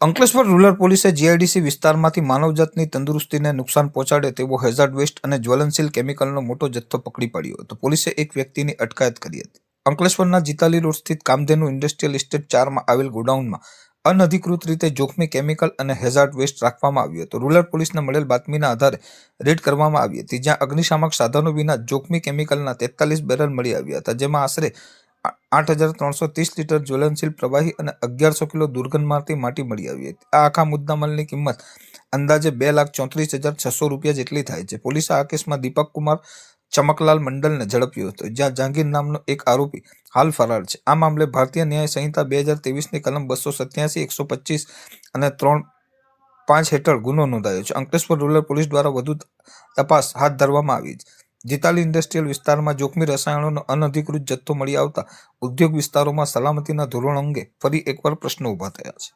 Ankleshwar rural પોલીસે GIDC વિસ્તારમાંથી માનવજાતની તંદુરસ્તીને નુકસાન પહોંચાડે તેવો હેઝાર્ડ વેસ્ટ અને જ્વલનશીલ કેમિકલનો મોટો જથ્થો પકડી પાડ્યો હતો. પોલીસે એક વ્યક્તિની અટકાયત કરી હતી. અંકલેશ્વરના જીતાલી રોડ સ્થિત કામધેનુ ઇન્ડસ્ટ્રીયલ ઇસ્ટેટ ચારમાં આવેલ ગોડાઉનમાં અનધિકૃત રીતે જોખમી કેમિકલ અને હેઝાર્ડ વેસ્ટ રાખવામાં આવ્યું હતું. રૂરલ પોલીસને મળેલ બાતમીના આધારે રેડ કરવામાં આવી હતી, જ્યાં અગ્નિશામક સાધનો વિના જોખમી કેમિકલના તેતાલીસ બેરલ મળી આવ્યા હતા, જેમાં આશરે આઠ હજાર ત્રણસો ત્રીસ લીટર જ્વલનશીલ પ્રવાહી અને અગિયારસો કિલો દુર્ગંધ મારતી માટી મળી આવી હતી. આ આખા મુદ્દામાલની કિંમત અંદાજે બે લાખ ચોત્રીસ હજાર છસો રૂપિયા જેટલી થાય છે. પોલીસે આ કેસમાં દીપક કુમાર ચમકલાલ મંડલને ઝડપ્યો હતો, જ્યાં જાંગીર નામનો એક આરોપી હાલ ફરાર છે. આ મામલે ભારતીય ન્યાય સંહિતા બે હજાર તેવીસની કલમ બસો સત્યાસી, એકસો પચીસ અને ત્રણ પાંચ હેઠળ ગુનો નોંધાયો છે. અંકલેશ્વર રૂરલ પોલીસ દ્વારા વધુ તપાસ હાથ ધરવામાં આવી છે. જીતાલી ઇન્ડસ્ટ્રીયલ વિસ્તારમાં જોખમી રસાયણોનો અનધિકૃત જથ્થો મળી આવતા ઉદ્યોગ વિસ્તારોમાં સલામતીના ધોરણ અંગે ફરી એકવાર પ્રશ્નો ઊભા થયા છે.